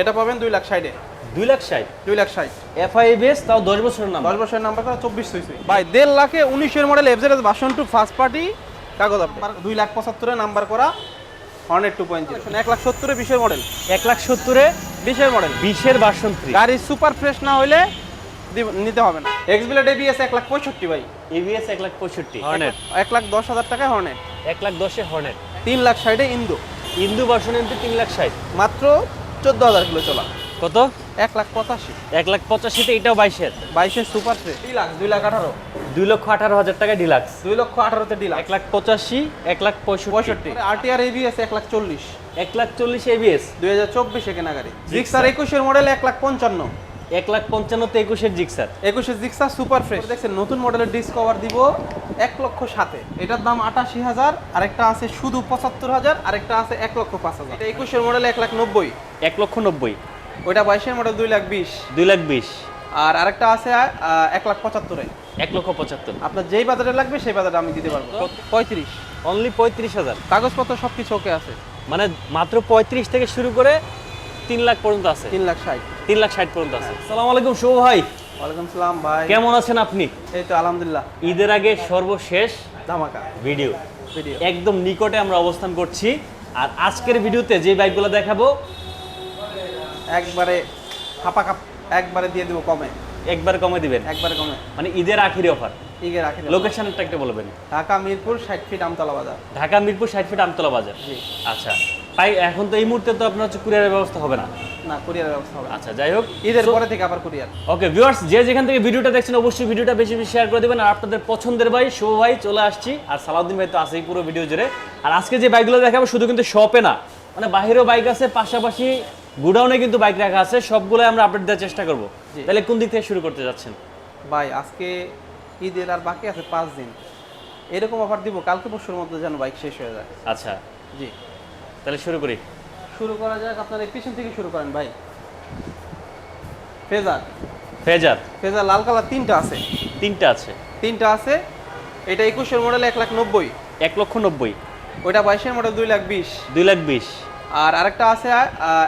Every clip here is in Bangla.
এটা পাবেন দুই লাখ ষাটে। দুই লাখ ষাট? দুই লাখ ষাট। এফআইবিএস তাও দশ বছরের নাম? দশ বছরের নাম্বার করা চব্বিশ সুই সুই ভাই দেড় লাখে উনিশের model FZ version two first party কাগজ আপনার দুই লাখ পঁচাত্তরে নাম্বার করা হর্নেট টু পয়েন্ট জিরো এক লাখ সত্তরে বিশের মডেল এক লাখ সত্তরে বিশের মডেল বিশের ভার্সন থ্রি গাড়ি সুপার ফ্রেশ না হলে নিতে হবে না। এক্সবিলেট এবিএস এক লাখ পঁয়ষট্টি ভাই। এবিএস এক লাখ পঁয়ষট্টি। হর্নেট এক লাখ দশ হাজার টাকায় হর্নেট এক লাখ দশে হর্নেট তিন লাখ ষাটে ইন্দু ইন্দু ভার্সন এমপি তিন লাখ ষাট। মাত্র চোদ্দ হাজার কিলো চলা। কত? এক লাখ পঁচাশি। এক লাখ পঁচাশিতে এটাও বাইশের বাইশের সুপার ফ্রেশ দুই লাখ দুই লাখ আঠারো। দুই লক্ষ আঠারো হাজার টাকা ডিলাক্স। দুই লক্ষ আঠারোতে ডিলাক্স। এক লাখ পঁচাশি এক লাখ পঁয়ষট্টি। আরটিআর এবিএস এক লাখ চল্লিশ। এক লাখ চল্লিশ এবিএস দুই হাজার চব্বিশে কেনা গাড়ি জিক্সার একুশের মডেল এক লাখ পঞ্চান্ন। এক লাখ পঞ্চান্নতে একুশের জিক্সার। একুশে জিক্সার সুপার ফ্রেশ। দেখছেন নতুন মডেলের ডিসকভার দিব এক লক্ষ সাতে। এটার দাম আটাশি হাজার আরেকটা আছে শুধু পঁচাত্তর হাজার আরেকটা আছে এক লক্ষ পাঁচ হাজার। একুশের মডেল এক লাখ নব্বই। এক লক্ষ নব্বই। ওইটা বাইশের মডেল দুই লাখ বিশ। দুই লাখ বিশ। আর আরেকটা আছে এক লাখ পঁচাত্তরে। এক লক্ষ পঁচাত্তর। আপনার যেই বাজারে লাগবে সেই বাজারে আমি দিতে পারব। পঁয়ত্রিশ। অনলি পঁয়ত্রিশ হাজার। কাগজপত্র সব কিছু ওকে আছে। মানে মাত্র পঁয়ত্রিশ থেকে শুরু করে তিন লাখ পর্যন্ত আছে। তিন লাখ ষাট। তিন লাখ ষাট পর্যন্ত আছে। সালাম আলাইকুম শুভ ভাই। ওয়ালাইকুম সালাম ভাই। কেমন আছেন আপনি? এই তো আলহামদুলিল্লাহ। ঈদের আগে সর্বশেষ ধামাকা। ভিডিও। ভিডিও। একদম নিকটে আমরা অবস্থান করছি। আর আজকের ভিডিওতে যে বাইকগুলো দেখাবো একবারে হাপা কাপ একবারে দিয়ে দেবো কমে। একবার কমে দিবেন? একবার কমে। মানে ঈদের আখিরি অফার ইগে রাখি লোকেশনটা একটা বলবেন ঢাকা মিরপুর ষাট ফিট আমতলা বাজার। ঢাকা মিরপুর ষাট ফিট আমতলা বাজার। জি। আচ্ছা। তাই এখন তো এই মুহূর্তে তো আপনার হচ্ছে কুরিয়ারের ব্যবস্থা হবে না। না কুরিয়ারের ব্যবস্থা হবে আচ্ছা যাই হোক ঈদের পরে থেকে আবার কুরিয়ার। ওকে ভিউয়ার্স যে যেখান থেকে ভিডিওটা দেখছেন অবশ্যই ভিডিওটা বেশি বেশি শেয়ার করে দেবেন। আর আপনাদের পছন্দের ভাই শুভ ভাই চলে আসছি। আর সালাউদ্দিন ভাই তো আছেই পুরো ভিডিও জুড়ে। আর আজকে যে বাইকগুলো দেখাবো শুধু কিন্তু শপে না মানে বাহিরেও বাইক আছে পাশাপাশি গুডাউনে কিন্তু বাইক রাখা আছে। সবগুলো আমরা আপডেট দেওয়ার চেষ্টা করব। তাহলে কোন দিক থেকে শুরু করতে যাচ্ছেন? ভাই আজকে ঈদের আর বাকি আছে পাঁচ দিন। এরকম অফার দিব কালকে পরশুর মধ্যে যেন বাইক শেষ হয়ে যায়। আচ্ছা। জি। তাহলে শুরু করি। শুরু করা যাক আপনার এই পিছন থেকে শুরু করেন ভাই। ফেজার। ফেজার। ফেজার লাল কালার তিনটা আছে। তিনটা আছে। তিনটা আছে। এটা একুশের মডেল এক লাখ নব্বই। এক লক্ষ নব্বই। ওইটা বাইশের মডেল দুই লাখ বিশ। দুই লাখ বিশ। আর আরেকটা আছে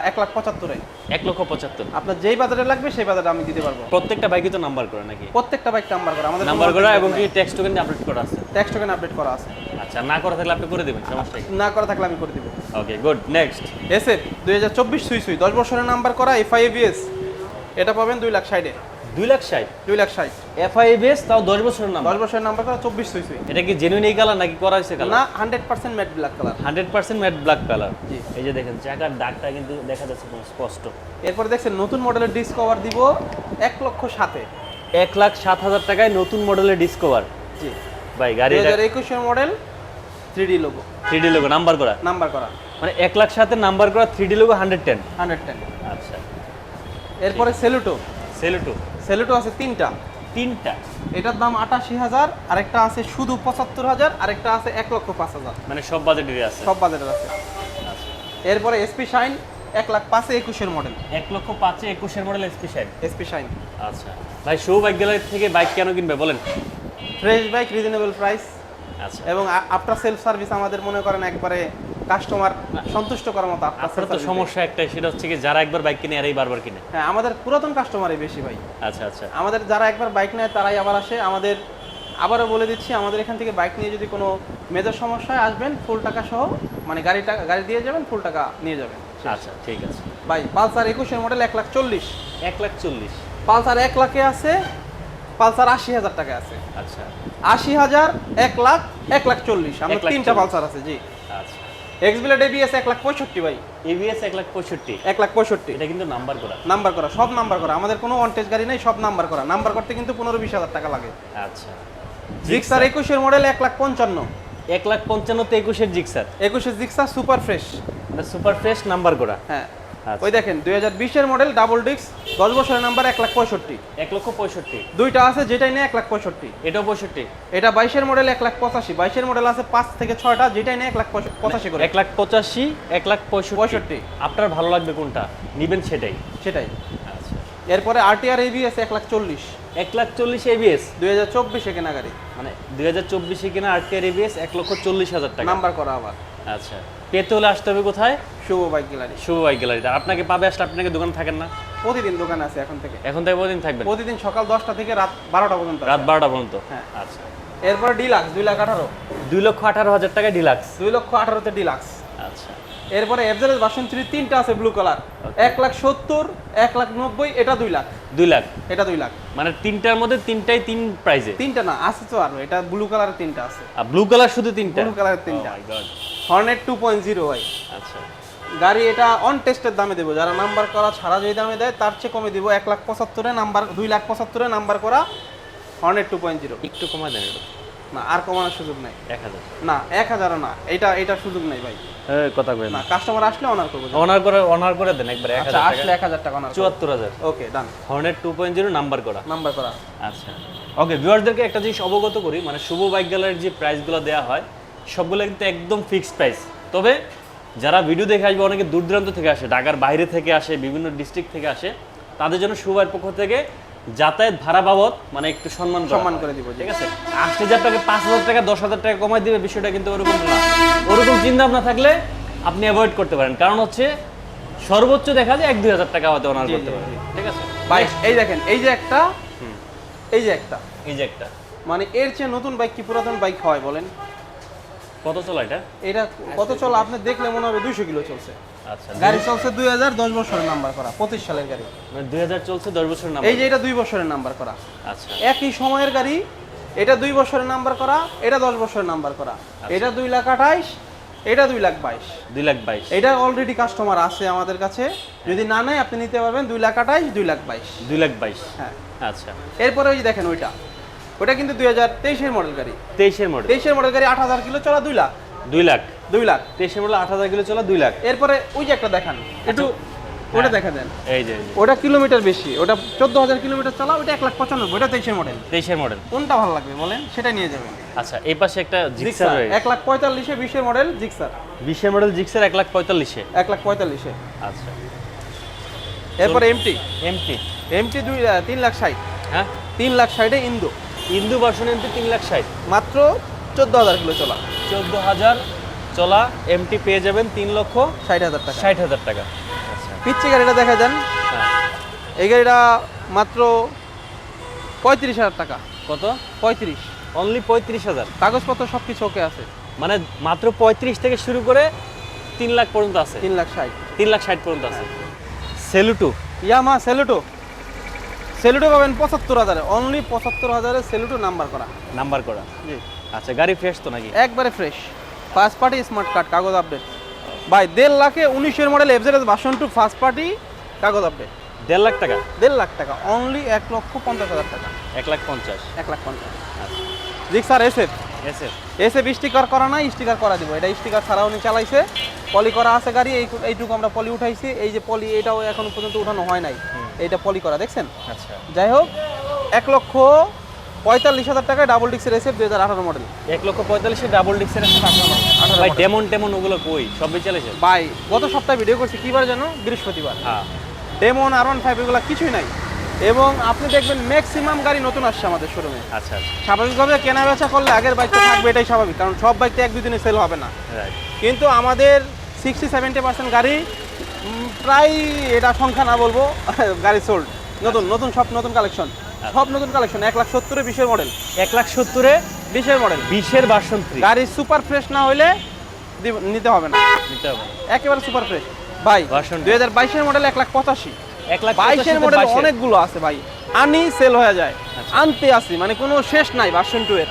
এক লাখ পঁচাত্তরে। এক লক্ষ পঁচাত্তর। আপনার যেই বাজারে লাগবে সেই বাজারে আমি দিতে পারব। প্রত্যেকটা বাইকে তো নাম্বার করে নাকি? প্রত্যেকটা বাইক নাম্বার করা। আমাদের নাম্বার করা এবং কি টেক্সট টোকেন আপডেট করা আছে? ট্যাক্স টোকেন আপডেট করা আছে। আচ্ছা না করা থাকলে আপনি করে দেবেন সমস্যা না করা থাকলে আমি করে দিব। ওকে গুড নেক্সট এসএফ দুই হাজার চব্বিশ সুই সুই দশ বছরের নাম্বার করা এফআইএবিএস এটা পাবেন দুই লাখ ষাটে। দুই লাখ ষাট? দুই লাখ ষাট। এফআইবিএস তাও দশ বছরের নাম দশ বছরের নাম্বার করা চব্বিশ সুই সুই। এটা কি জেনুইন এই কালার নাকি করা হয়েছে না colour hundred percent matte black colour hundred percent matte black colour জি। এই যে দেখেন চাকার দাগটা কিন্তু দেখা যাচ্ছে স্পষ্ট। এরপরে দেখছেন নতুন মডেলের ডিসকভার দিব এক লক্ষ সাতে। এক লাখ সাত হাজার টাকায় নতুন মডেলের ডিসকভার জি। ভাই গাড়ি হাজার একুশের model three D logo three D logo number করা? নাম্বার করা। মানে এক লাখ সাথে নাম্বার করা three D logo hundred ten hundred ten আচ্ছা। এরপরে সেলুটো সেলুটু সেলুটো আছে তিনটা। তিনটা? এটার দাম আটাশি হাজার আরেকটা আছে শুধু পঁচাত্তর হাজার আরেকটা আছে এক লক্ষ পাঁচ হাজার। মানে সব বাজেটেরই আছে। সব বাজারের আছে। এরপরে এসপি শাইন এক লাখ পাঁচে একুশের মডেল এক লক্ষ পাঁচে একুশের মডেল স্পেশাল এসপি শাইন আচ্ছা। ভাই শো বাইক গ্যালারি থেকে বাইক কেন কিনবে বলেন? ফ্রেশ বাইক রিজনেবল প্রাইস আচ্ছা এবং আফটার সেলফ সার্ভিস আমাদের মনে করেন একবারে কাস্টমার সন্তুষ্ট করার মতো আফটার আপনার তো সমস্যা একটাই সেটা হচ্ছে কি যারা একবার বাইক কিনে এরাই বারবার কিনে। হ্যাঁ আমাদের পুরাতন কাস্টমারই বেশি ভাই। আচ্ছা আচ্ছা। আমাদের যারা একবার বাইক নেয় তারাই আবার আসে। আমাদের আবারও বলে দিচ্ছি আমাদের এখান থেকে বাইক নিয়ে যদি কোনো মেজর সমস্যা হয় আসবেন ফুল টাকা সহ মানে গাড়ি টাকা গাড়ি দিয়ে যাবেন ফুল টাকা নিয়ে যাবেন। আচ্ছা ঠিক আছে। ভাই পালসার একুশের মডেল এক লাখ চল্লিশ। এক লাখ চল্লিশ। পালসার এক লাখে আছে পালসার আশি হাজার টাকা আছে। আচ্ছা। আশি হাজার এক লাখ এক লাখ চল্লিশ। আমার তিনটা পালসার আছে জি। আচ্ছা। এক্সবিলেট এবিএস এক লাখ পঁয়ষট্টি ভাই। এবিএস এক লাখ পঁয়ষট্টি। এক লাখ পঁয়ষট্টি। এটা কিন্তু নাম্বার করা। নাম্বার করা সব নাম্বার করা। আমাদের কোনো ওয়ান্টেজ গাড়ি নেই সব নাম্বার করা। নাম্বার করতে কিন্তু পনেরো বিশ হাজার টাকা লাগে। আচ্ছা। জিক্সার একুশের মডেল এক লাখ পঞ্চান্ন। এক লাখ পঞ্চান্নতে একুশের জিক্সার একুশে Gixxer super fresh super fresh number করা। হ্যাঁ। আচ্ছা। ওই দেখেন দুই হাজার বিশের মডেল ডাবল ডিস্ক দশ বছরের নাম্বার এক লাখ পঁয়ষট্টি। এক লক্ষ পঁয়ষট্টি। দুইটা আছে যেটাই নেই এক লাখ পঁয়ষট্টি। এটাও পঁয়ষট্টি। এটা বাইশের মডেল এক লাখ পঁচাশি বাইশের মডেল আছে পাঁচ থেকে ছয়টা যেটাই নেই এক লাখ পঁচাশি করে। এক লাখ পঁচাশি এক লাখ পঁয়ষট্টি। আপনার ভালো লাগবে কোনটা? নিবেন সেটাই। সেটাই। আচ্ছা। এরপরে আরটিআর এবিএস এক লাখ চল্লিশ। এক লাখ চল্লিশ এবিএস দুই হাজার চব্বিশে কেনা গাড়ি মানে দুই হাজার চব্বিশে কিনা আটকে এবিএস এক লক্ষ চল্লিশ হাজার টাকা। নাম্বার করা আবার। আচ্ছা। পেতে হলে আসতে হবে কোথায়? Shubho bike gallery. Shubho bike গ্যালারিতে। আপনাকে পাবে আসলে আপনাকে দোকানে থাকেন না? প্রতিদিন দোকান আছে এখন থেকে। এখন থেকে কদিন থাকবেন? প্রতিদিন সকাল দশটা থেকে রাত বারোটা পর্যন্ত রাত বারোটা পর্যন্ত? হ্যাঁ। আচ্ছা। এরপর ডিলাক্স দুই লাখ আঠারো। দুই লক্ষ আঠারো হাজার টাকা ডিলাক্স? দুই লক্ষ আঠারোতে ডিলাক্স। আচ্ছা। এরপরে এফজেলের ভার্সন থ্রি তিনটা আছে ব্লু কালার এক লাখ সত্তর এক লাখ নব্বই এটা দুই লাখ। দুই লাখ? এটা দুই লাখ। মানে তিনটার মধ্যে তিনটাই তিন প্রাইজে তিনটা না আছে তো আরও। এটা ব্লু কালারের তিনটা আছে। আর ব্লু কালার শুধু তিনটা? ব্লু কালারের তিনটা। Oh. Hornet two point zero ভাই। আচ্ছা। গাড়ি এটা অন টেস্টের দামে দেবো। যারা নাম্বার করা ছাড়া যদি দামে দেয় তার চেয়ে কমে দিব এক লাখ পঁচাত্তরে নাম্বার দুই লাখ পঁচাত্তরে নাম্বার করা হর্নেট টু পয়েন্ট জিরো একটু কমায় দেন না আর কমানোর সুযোগ নাই। এক হাজার। না এক হাজারও না। এটা এটা সুযোগ নাই ভাই। কথা কই না। কাস্টমার আসলে অনার করব। অনার করে অনার করে দেন একবার এক আচ্ছা হাজার আসলে এক হাজার টাকা অনার চুয়াত্তর হাজার। Okay done Hornet two point zero number করা। নাম্বার করা। আচ্ছা। ওকে ভিউয়ারদেরকে একটা জিনিস অবগত করি মানে শুভ বাইক গ্যালারির যে প্রাইসগুলো দেওয়া হয় সবগুলো কিন্তু একদম ফিক্সড প্রাইস তবে যারা ভিডিও দেখে আসবে অনেকে দূর দূরান্ত থেকে আসে ঢাকার বাইরে থেকে আসে বিভিন্ন ডিস্ট্রিক্ট থেকে আসে তাদের জন্য শুভের পক্ষ থেকে যাতায়াত ভাড়া বাবদ মানে একটু সম্মান সম্মান করে দিব ঠিক আছে? আসতে যে আপনাকে পাঁচ হাজার টাকা দশ হাজার টাকা কমাই দিবে বিষয়টা কিন্তু ওরকম না। ওরকম চিন্তা ভাবনা থাকলে আপনি অ্যাভয়েড করতে পারেন। কারণ হচ্ছে সর্বোচ্চ দেখা যায় এক দুই হাজার টাকা হয়তো অনার করতে পারেন ঠিক আছে? ভাই এই দেখেন এই যে একটা এই যে একটা। এই যে একটা। মানে এর চেয়ে নতুন বাইক কি পুরাতন বাইক হয় বলেন? কত চলা এটা? এটা কত চল আপনি দেখলে মনে হবে দুইশো কিলো চলছে। আচ্ছা গাড়ি চলছে দুই হাজার দশ বছরের নাম্বার করা পঁচিশ সালের গাড়ি। মানে দুই হাজার চলছে দশ বছর নাম এই যে এটা দুই বছরের নাম্বার করা। আচ্ছা। একই সময়ের গাড়ি এটা দুই বছরের নাম্বার করা এটা দশ বছরের নাম্বার করা। এটা দুই লাখ আঠাইশ এটা দুই লাখ বাইশ। দুই লাখ বাইশ। এটা অলরেডি কাস্টমার আছে আমাদের কাছে। যদি না নেয় আপনি নিতে পারবেন দুই লাখ আঠাইশ দুই লাখ বাইশ। দুই লাখ বাইশ। হ্যাঁ। আচ্ছা। এরপরে ওই যে দেখেন ওইটা। ওটা কিন্তু দুই হাজার তেইশের মডেল গাড়ি। তেইশের মডেল তেইশের মডেল গাড়ি আট হাজার কিলো চলা দুই লাখ। দুই লাখ। দুই লাখ। তেইশের মডেল আট হাজার কিলো চলা দুই লাখ। এরপরে ওই যে একটা দেখান। একটু ওটা দেখা দেন। এই যে ওটা কিলোমিটার বেশি। ওটা চোদ্দ হাজার কিলোমিটার চলা ওটা এক লাখ পঁচানব্বই। ওটা তেইশের মডেল তেইশের মডেল কোনটা ভালো লাগবে বলেন? সেটা নিয়ে যাবেন। আচ্ছা এই পাশে একটা জিক্সার এক লাখ পঁয়তাল্লিশে বিশের মডেল জিক্সার বিশের মডেল জিক্সার এক লাখ পঁয়তাল্লিশে। এক লাখ পঁয়তাল্লিশে। আচ্ছা। এরপরে এমটি এমটি এমটি দুই তিন লাখ ষাট। হ্যাঁ? তিন লাখ ষাটে ইন্দো ইন্দু ভার্সন এমটি তিন লাখ ষাট। মাত্র চোদ্দ হাজার কিলো চলা। চোদ্দ হাজার চলা এমটি পেয়ে যাবেন তিন লক্ষ ষাট হাজার টাকা। ষাট হাজার টাকা। আচ্ছা। পিচ্ছি গাড়িটা দেখা যান। হ্যাঁ। এই গাড়িটা মাত্র পঁয়ত্রিশ হাজার টাকা। কত? পঁয়ত্রিশ। অনলি পঁয়ত্রিশ হাজার। কাগজপত্র সব কিছু ওকে আছে। মানে মাত্র পঁয়ত্রিশ থেকে শুরু করে তিন লাখ পর্যন্ত আছে। তিন লাখ ষাট। তিন লাখ ষাট পর্যন্ত আছে। সেলুটু ইয়ামা সেলুটো সেলুটো পাবেন পঁচাত্তর হাজারে। অনলি পঁচাত্তর হাজারে সেলুটো নাম্বার করা। নাম্বার করা? জি। আচ্ছা গাড়ি ফ্রেশ তো নাকি? একবারে fresh first party smart card কাগজ আপডেট ভাই দেড় লাখে উনিশের model FZ version two first party কাগজ আপডেট দেড় লাখ টাকা? দেড় লাখ টাকা। অনলি এক লক্ষ পঞ্চাশ হাজার টাকা। এক লাখ পঞ্চাশ? এক লাখ পঞ্চাশ। আচ্ছা। জি স্যার এসএফ এসে এসএফ স্টিকার করা নাই স্টিকার করা দিব। এটা স্টিকার ছাড়াও উনি চালাইছে। পলি করা আছে গাড়ি এইটুকু আমরা পলি উঠাইছি। এই যে পলি এটাও এখন পর্যন্ত উঠানো হয় নাই। এইটা পলি করা দেখছেন? আচ্ছা। যাই হোক এক লক্ষ পঁয়তাল্লিশ হাজার টাকায় ডাবল ডিক্সের এসএফ দুই হাজার আঠারো মডেল এক লক্ষ পঁয়তাল্লিশে ডাবল ডিক্সের ভাই ডেমন টেমন ওগুলো কই? সব বেচালেছে ভাই গত সপ্তাহে ভিডিও করছি কিবার যেন বৃহস্পতিবার। হ্যাঁ। ডেমন আর ওয়ান ফাইভ এগুলো কিছুই নাই। এবং আপনি দেখবেন ম্যাক্সিমাম গাড়ি নতুন আসছে আমাদের শোরুমে আচ্ছা আচ্ছা। স্বাভাবিকভাবে কেনা বেচা করলে আগের বাইকটা থাকবে এটাই স্বাভাবিক। কারণ সব বাইকটা এক দুদিনে সেল হবে না। রাইট কিন্তু আমাদের সিক্সটি সেভেন্টি পার্সেন্ট গাড়ি প্রায় এটা সংখ্যা না বলব গাড়ি সোল্ড নতুন নতুন সব নতুন কালেকশন সব নতুন কালেকশন এক লাখ সত্তরে বিশের মডেল এক লাখ সত্তরে বিশের মডেল বিশের ভার্সন থ্রি গাড়ি সুপার ফ্রেশ না হলে নিতে হবে না। নিতে হবে একেবারে সুপার ফ্রেশ ভাই দুই হাজার বাইশের মডেল এক লাখ পঁচাশি। এক লাখ বাইশের মডেল অনেকগুলো আছে ভাই। আনি সেল হয়ে যায়। আচ্ছা। আনতে আসি মানে কোনো শেষ নাই ভার্সন টু এর।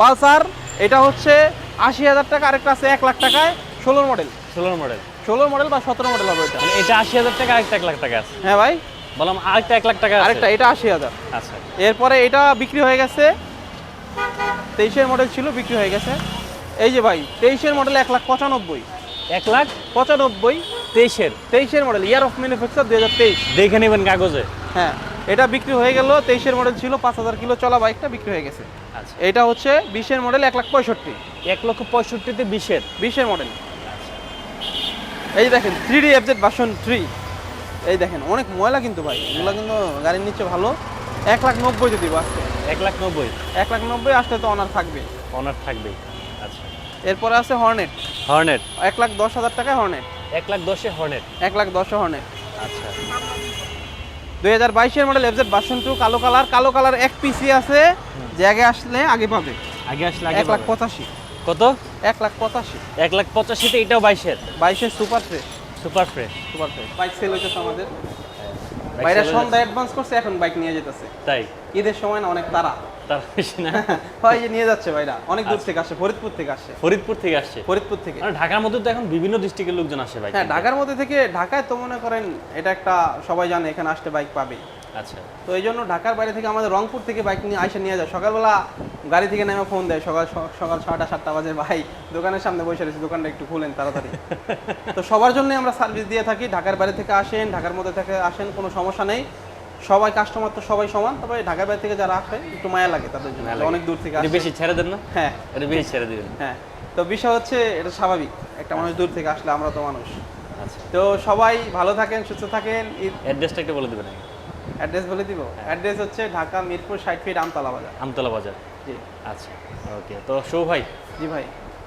পালসার এটা হচ্ছে আশি হাজার টাকা আরেকটা আছে এক লাখ টাকায় ষোলোর মডেল ষোলোর মডেল ষোলোর মডেল বা সতেরো মডেল হবে এটা। মানে এটা আশি হাজার টাকা আরেকটা এক লাখ টাকা আছে। হ্যাঁ ভাই। বললাম আরেকটা এক লাখ টাকা আরেকটা এটা আশি হাজার। আচ্ছা। এরপরে এটা বিক্রি হয়ে গেছে তেইশের মডেল ছিল বিক্রি হয়ে গেছে। এই যে ভাই তেইশের মডেল এক লাখ পঁচানব্বই। এক লাখ? পঁচানব্বই। তেইশের? তেইশের মডেল ইয়ার অফ ম্যানুফ্যাকচার দুই হাজার তেইশ। দেখে নেবেন কাগজে। হ্যাঁ এটা বিক্রি হয়ে গেল তেইশের মডেল ছিল পাঁচ হাজার কিলো চলা বাইকটা বিক্রি হয়ে গেছে। আচ্ছা। এটা হচ্ছে বিশের মডেল এক লাখ পঁয়ষট্টি। এক লক্ষ পঁয়ষট্টিতে বিশের। বিশের মডেল। এই দেখেন three D FZ version three এই দেখেন অনেক ময়লা কিন্তু ভাই। এগুলো কিন্তু গাড়ির নিচে ভালো। এক লাখ নব্বই যদি আসতে এক লাখ নব্বই? এক লাখ নব্বই আসলে তো অনার থাকবে। অনার থাকবেই। আচ্ছা। এরপরে আছে হর্নেট হর্নেট এক লাখ দশ হাজার টাকায় হর্নেট এক লাখ দশে হর্নেট এক লাখ দশে হর্নেট আচ্ছা। দুই হাজার বাইশের মডেল এফজেড বাসন টু কালো কালার। কালো কালার এক পিসি আছে। জায়গায় আসলে আগে পাবে। আগে আসলে এক লাখ পঁচাশি। কত? এক লাখ পঁচাশি। এক লাখ পঁচাশিতে এটাও বাইশের? বাইশের super fresh. Super fresh. Super fresh. Bike sale হইতেছে আমাদের। বাইরে সন্ধ্যা অ্যাডভান্স করছে এখন বাইক নিয়ে যেতেছে। তাই? ঈদের সময় না অনেক তারা তার বেশি না? হয় যে নিয়ে যাচ্ছে ভাইরা। অনেক দূর আচ্ছা। থেকে আসে ফরিদপুর থেকে আসে। ফরিদপুর থেকে আসছে? ফরিদপুর থেকে। মানে ঢাকার মধ্যে তো এখন বিভিন্ন ডিস্ট্রিক্টের লোকজন আসে ভাই হ্যাঁ ঢাকার মধ্যে থেকে ঢাকায় তো মনে করেন এটা একটা সবাই জানে এখানে আসতে বাইক পাবে। আচ্ছা। তো এই জন্য ঢাকার বাইরে থেকে আমাদের রংপুর থেকে বাইক নিয়ে আইসা নিয়ে যায়। সকালবেলা গাড়ি থেকে নেমে ফোন দেয় সকাল সকাল ছটা সাতটা বাজে ভাই দোকানের সামনে বসে রয়েছে দোকানটা একটু খুলেন তাড়াতাড়ি। তো সবার জন্য আমরা সার্ভিস দিয়ে থাকি ঢাকার বাইরে থেকে আসেন ঢাকার মধ্যে থেকে আসেন কোনো সমস্যা নেই। সবাই কাস্টমার তো সবাই সমান তবে ঢাকার বাইরে থেকে যারা আসে একটু মায়া লাগে তাদের জন্য। অনেক দূর থেকে আসে বেশি ছেড়ে দেন না? হ্যাঁ। এটা বেশি ছেড়ে দেবেন। হ্যাঁ। তো বিষয় হচ্ছে এটা স্বাভাবিক। একটা মানুষ দূর থেকে আসলে আমরা তো মানুষ। আচ্ছা। তো সবাই ভালো থাকেন সুস্থ থাকেন অ্যাড্রেসটা একটু বলে দিবেন অ্যাড্রেস বলে দিব? হ্যাঁ। অ্যাড্রেস হচ্ছে ঢাকা মিরপুর ষাট ফিট আমতলা বাজার। আমতলা বাজার? জি। আচ্ছা ওকে তো শো ভাই। জি ভাই।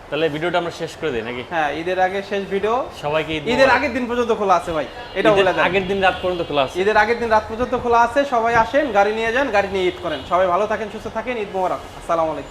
তাহলে ভিডিওটা আমরা শেষ করে দিই নাকি? হ্যাঁ ঈদের আগে শেষ ভিডিও। সবাইকে ঈদের আগের দিন পর্যন্ত খোলা আছে ভাই এটা বলে দেন। আগের দিন রাত পর্যন্ত খোলা আছে। ঈদের আগের দিন রাত পর্যন্ত খোলা আছে সবাই আসেন গাড়ি নিয়ে যান গাড়ি নিয়ে ঈদ করেন। সবাই ভালো থাকেন সুস্থ থাকেন ঈদ মোবারক। আসসালামু আলাইকুম।